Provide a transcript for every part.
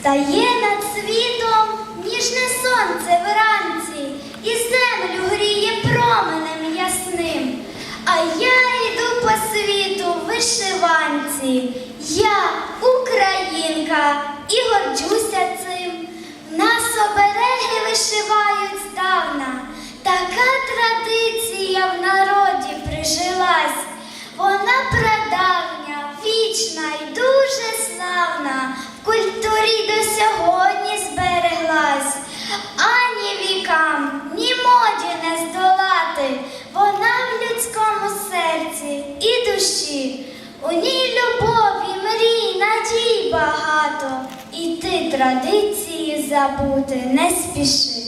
Стає над світом ніжне сонце вранці, і землю гріє променем ясним. А я йду по світу в вишиванці. Я українка і горджуся цим. Нас обереги вишивають здавна. Така традиція в народі прижилась. Вона прадавня, вічна і дуже славна. Людському серці і душі. У ній любові, мрій, надій багато. І ти традиції забути не спіши.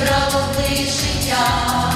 де увібрало